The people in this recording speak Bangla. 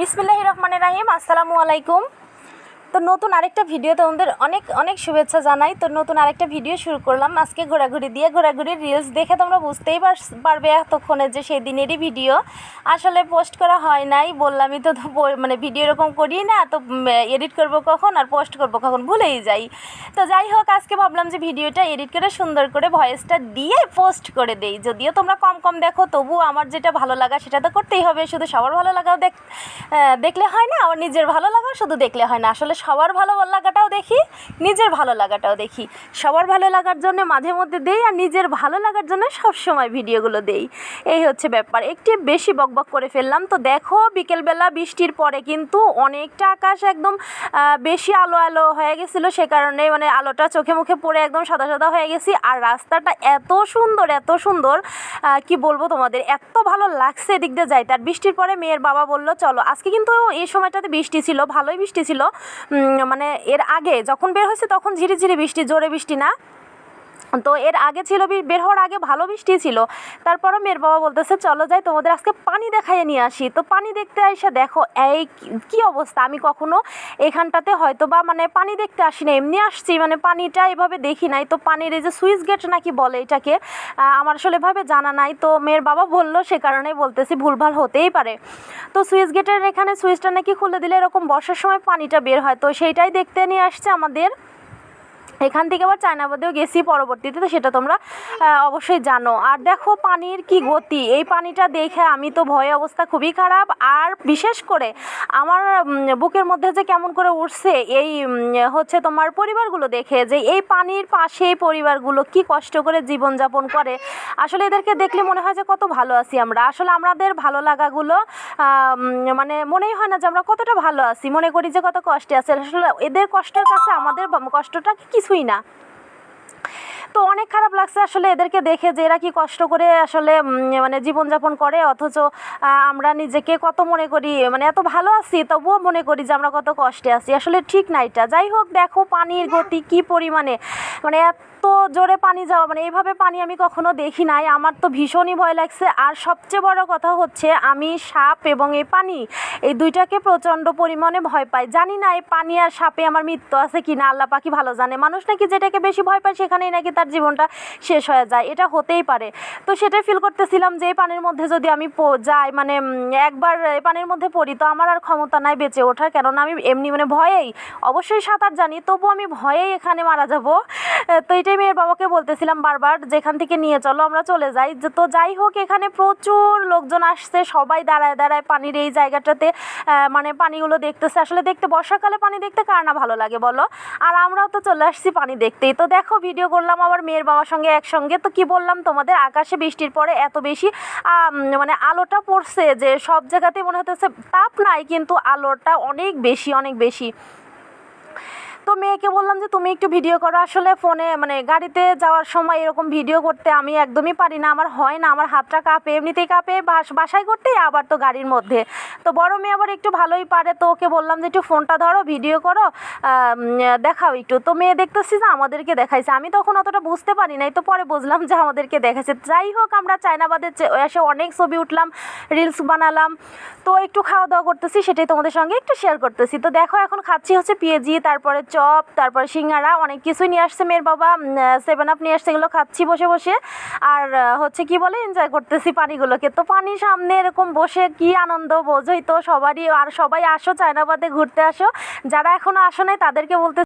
বিসমিল্লাহ রহমানের রাহিম আসসালামু আলাইকুম তো নতুন আরেকটা ভিডিও তোমাদের অনেক অনেক শুভেচ্ছা জানাই। তো নতুন আরেকটা ভিডিও শুরু করলাম। আজকে ঘোরাঘুরি দিয়ে ঘোরাঘুরি রিলস দেখে তোমরা বুঝতেই পার- পারবে এতক্ষণে যে সেই দিনেরই ভিডিও। আসলে পোস্ট করা হয় নাই, বললামই তো মানে ভিডিও এরকম করি না, তো এডিট করব কখন আর পোস্ট করব কখন ভুলেই যাই। তো যাই হোক, আজকে ভাবলাম যে ভিডিওটা এডিট করে সুন্দর করে ভয়েসটা দিয়ে পোস্ট করে দেই। যদিও তোমরা কম কম দেখো তবু আমার যেটা ভালো লাগা সেটা তো করতেই হবে, শুধু সবার ভালো লাগাও দেখ দেখলে হয় না? আমার নিজের ভালো লাগা শুধু দেখলে হয় না। আসলে সবার ভালো লাগাটাও দেখি, নিজের ভালো লাগাটাও দেখি। সবার ভালো লাগার জন্য মাঝে মধ্যে দেই আর নিজের ভালো লাগার জন্য সবসময় ভিডিওগুলো দেই। এই হচ্ছে ব্যাপার। একটি বেশি বকবক করে ফেললাম। তো দেখো, বিকেলবেলা বৃষ্টির পরে কিন্তু অনেকটা আকাশ একদম বেশি আলো আলো হয়ে গেছিল। সে কারণে মানে আলোটা চোখে মুখে পড়ে একদম সাদা সাদা হয়ে গেছি। আর রাস্তাটা এত সুন্দর এত সুন্দর কি বলব তোমাদের? এত ভালো লাগছে এদিক দিয়ে যাইতে। আর বৃষ্টির পরে মেয়ের বাবা বলল, চলো, আজকে কিন্তু এই সময়টাতে বৃষ্টি ছিল, ভালোই বৃষ্টি ছিল। মানে এর আগে যখন বের হয়েছে তখন ঝিরিঝিরি বৃষ্টি, জোরে বৃষ্টি না? তো এর আগে ছিল বের হওয়ার আগে ভালো বৃষ্টি ছিল। তারপরও মেয়ের বাবা বলতেছে, চলো যাই, তোমাদের আজকে পানি দেখাইয়ে নিয়ে আসি। তো পানি দেখতে এসে দেখো, এই কি- অবস্থা? আমি কখনো এখানটাতে হয়তো বা মানে পানি দেখতে আসি না এমনি আসছি মানে পানিটা এভাবে দেখি নাই। তো পানির এই যে সুইচ গেট নাকি বলে এটাকে আমার আসলে এভাবে জানা নাই। তো মেয়ের বাবা বলল, সে কারণেই বলতেছি ভুলভাল হতেই পারে। তো সুইচ গেটের এখানে সুইচটা নাকি খুলে দিলে এরকম বর্ষার সময় পানিটা বের হয়। তো সেইটাই দেখতে নিয়ে আসছে আমাদের এখান থেকে আবার চায়নাবাদেও গেছি পরবর্তীতে, তো সেটা তোমরা অবশ্যই জানো। আর দেখো পানির কি গতি। এই পানিটা দেখে আমি তো ভয়ে অবস্থা খুবই খারাপ। আর বিশেষ করে আমার বুকের মধ্যে যে কেমন করে উঠছে এই হচ্ছে তোমার পরিবারগুলো দেখে যে এই পানির পাশে পরিবারগুলো কি কষ্ট করে জীবনযাপন করে। আসলে এদেরকে দেখলে মনে হয় যে কত ভালো আছি আমরা। আসলে আমাদের ভালো লাগাগুলো মানে মনেই হয় না যে আমরা কতটা ভালো আছি। মনে করি যে কত কষ্টে আছে। আসলে এদের কষ্টের কাছে আমাদের কষ্টটা কিছুই না। তো অনেক খারাপ লাগছে আসলে এদেরকে দেখে যে এরা কি কষ্ট করে আসলে মানে জীবনযাপন করে। অথচ আমরা নিজেকে কত মনে করি মানে এত ভালো আছি, তবুও মনে করি যে আমরা কত কষ্টে আছি। আসলে ঠিক না এটা। যাই হোক, দেখো পানির গতি কি পরিমাণে। মানে জোরে পানি যাওয়া মানে এইভাবে পানি আমি কখনো দেখি নাই। আমার তো ভীষণই ভয় লাগছে। আর সবচেয়ে বড় কথা হচ্ছে, আমি সাপ এবং এই পানি, এই দুইটাকে প্রচণ্ড পরিমাণে ভয় পাই। জানি না এই পানি আর সাপে আমার মৃত্যু আছে কি না আল্লাহ পাখি ভালো জানে। মানুষ নাকি যেটাকে বেশি ভয় পায় সেখানেই নাকি তার জীবনটা শেষ হয়ে যায়। এটা হতেই পারে। তো সেটাই ফিল করতেছিলাম যে, এই পানির মধ্যে যদি আমি যাই মানে একবার এই পানির মধ্যে পড়ি, তো আমার আর ক্ষমতা নাই বেঁচে ওঠার। কেননা আমি এমনি মানে ভয়েই, অবশ্যই সাঁতার জানি তবু আমি ভয়েই এখানে মারা যাব। তো এটাই মেয়ের বাবাকে বলতেছিলাম, বারবার যেখান থেকে নিয়ে চলো, আমরা চলে যাই। তো যাই হোক, এখানে প্রচুর লোকজন আসছে, সবাই দাঁড়ায় দাঁড়ায় পানির এই জায়গাটাতে মানে পানিগুলো দেখতেছে। আসলে দেখতে, বর্ষাকালে পানি দেখতে কার না ভালো লাগে বলো? আর আমরাও তো চলে আসছি পানি দেখতেই। তো দেখো ভিডিও করলাম আবার মেয়ের বাবার সঙ্গে একসঙ্গে। তো কি বললাম তোমাদের, আকাশে বৃষ্টির পরে এত বেশি মানে আলোটা পড়ছে যে সব জায়গাতেই মনে হতেছে তাপ নাই, কিন্তু আলোটা অনেক বেশি অনেক বেশি। তো মেয়েকে বললাম যে, তুমি একটু ভিডিও করো। আসলে ফোনে মানে গাড়িতে যাওয়ার সময় এরকম ভিডিও করতে আমি একদমই পারি না। আমার হয় না, আমার হাতটা কাঁপে, এমনিতেই কাঁপে, বাস, বাসায় করতে, আবার তো গাড়ির মধ্যে। তো বড় মেয়ে আবার একটু ভালোই পারে, তো ওকে বললাম যে, একটু ফোনটা ধরো ভিডিও করো দেখাও একটু। তো মেয়ে দেখতেছি যে, আমাদেরকে দেখাইছে। আমি তখন অতটা বুঝতে পারি নাই, তো পরে বুঝলাম যে, আমাদেরকে দেখাইছে। যাই হোক, আমরা চায়নাবাদের এসে অনেক ছবি উঠলাম রিলস বানালাম। তো একটু খাওয়া দাওয়া করতেছি, সেটাই তোমাদের সঙ্গে একটু শেয়ার করতেছি। তো দেখো, এখন খাচ্ছি হচ্ছে পেঁয়াজি তারপরে চপ, তারপর সিঙ্গারা, অনেক কিছুই নিয়ে আসছে মেয়ের বাবা। সেভেন আপ নিয়ে আসছে এগুলো খাচ্ছি বসে বসে। আর হচ্ছে কি বলে এনজয় করতেছি পানিগুলোকে। তো পানি সামনে এরকম বসে কি আনন্দ বোঝই তো সবারই। আর সবাই আসো, চায়নাবাদে ঘুরতে আসো। যারা এখনও আসো নাই, তাদেরকে বলতে